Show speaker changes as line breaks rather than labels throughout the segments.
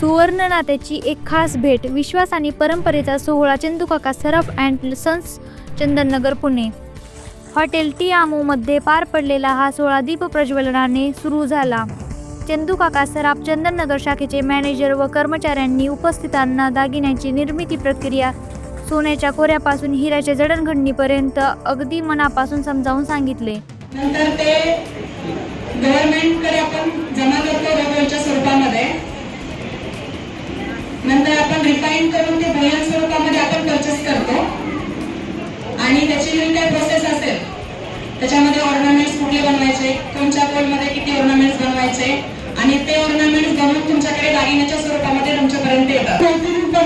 सुवर्ण नात्याची एक खास भेट विश्वास आणि परंपरेचा सोहळा Chandukaka Saraf and sons Chandannagar Pune. Hotel T आमोमध्ये पार पडलेला हा सोहळा दीपप्रज्वलनाने सुरू झाला. चंदूकाका सराफ चंदननगर शाखेचे मॅनेजर व कर्मचाऱ्यांनी उपस्थितांना दागिन्यांची निर्मिती प्रक्रिया सोन्याच्या कोऱ्यापासून हिऱ्याच्या जडणघडणीपर्यंत अगदी मनापासून समजावून सांगितले.
नंतर ते गव्हर्नमेंटकडे त्याच्यामध्ये ऑर्नामेंट्स कुठले बनवायचे? कोणत्या कोलमध्ये किती ऑर्नामेंट्स बनवायचे? आणि ते ऑर्नामेंट्स बनवून तुमच्याकडे दागिन्याच्या स्वरूपामध्ये तुमच्यापर्यंत येतात.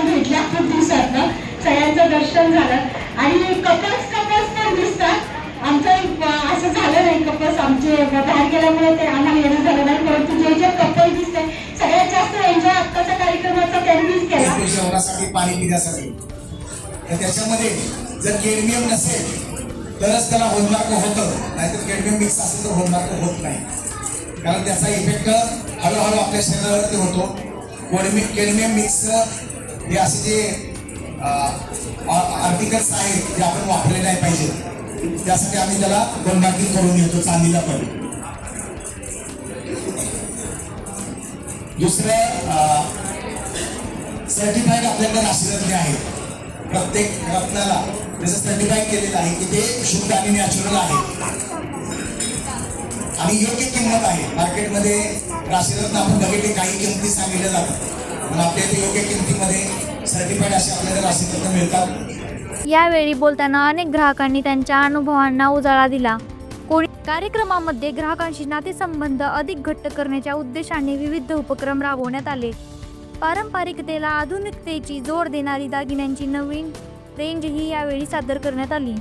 भेटल्या खूप दिवसातनं. सगळ्यांचं दर्शन झालं. आणि कपल्स कपल्स पण दिसतात. आमचं असं झालं नाही कपल्स आमचे बाहेर गेल्यामुळे ते आम्हाला येणं झालं नाही. परंतु जे जे कपल दिसते सगळ्यात जास्त एन्जॉय आत्ताच्या कार्यक्रमाचा त्यांनीच केला.
जेवणासाठी पाणी पिण्यासाठी. त्याच्यामध्ये जर केडमियम नसेल तरच त्याला होलमार्क होतं. नाहीतर कॅडमियम मिक्स असेल तर होलमार्क होत नाही. कारण त्याचा इफेक्ट हळूहळू आपल्या शरीरावरती होतो. कोडमी कॅडमियम मिक्स हे असे जे आर्टिकल्स आहेत जे आपण वापरले नाही पाहिजे. त्यासाठी आम्ही त्याला होलमार्किंग करून घेतो चांदीला पण. दुसरं सर्टिफाईड आपल्याकडे नाशिकातले आहेत प्रत्येक रत्नाला त्याचं सर्टिफाय केलेलं आहे. की ते शुद्ध आणि नॅचरल आहे. आणि योग्य किंमत आहे. मार्केटमध्ये राशीरत्न आपण बघितले काही किमती सांगितल्या जातात. पण आपल्या इथे योग्य किमतीमध्ये सर्टिफाईड असे आपल्याला राशीरत्न मिळतात.
यावेळी बोलताना अनेक ग्राहकांनी त्यांच्या अनुभवांना उजाळा दिला. कोणी कार्यक्रमामध्ये ग्राहकांशी नातेसंबंध अधिक घट्ट करण्याच्या उद्देशाने विविध उपक्रम राबवण्यात आले. पारंपरिकतेला आधुनिकतेची जोड देणारी दागिन्यांची नवीन रेंजही यावेळी सादर करण्यात आली.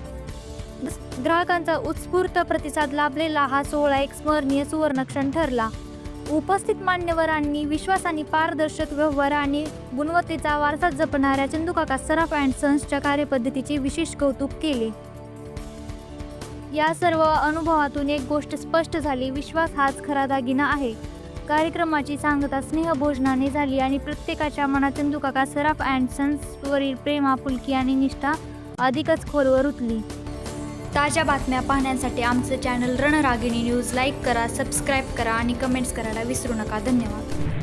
ग्राहकांचा उत्स्फूर्त प्रतिसाद लाभलेला हा सोहळा एक स्मरणीय सुवर्णक्षण ठरला. उपस्थित मान्यवरांनी विश्वास आणि पारदर्शक व्यवहार आणि गुणवत्तेचा वारसा जपणाऱ्या चंदुकाका सराफ अँड सन्सच्या कार्यपद्धतीचे विशेष कौतुक केले. या सर्व अनुभवातून एक गोष्ट स्पष्ट झाली विश्वास हाच खरा दागिना आहे. कार्यक्रमाची सांगता स्नेहभोजनाने झाली आणि प्रत्येकाच्या मनात चंदूकाका सराफ अँड सन्सवरील प्रेम आपुलकी आणि निष्ठा अधिकच खोलवर उतली ताज्या बातम्या पाहण्यासाठी आमचं चॅनल रणरागिणी न्यूज लाईक करा सबस्क्राईब करा आणि कमेंट्स करायला विसरू नका. धन्यवाद.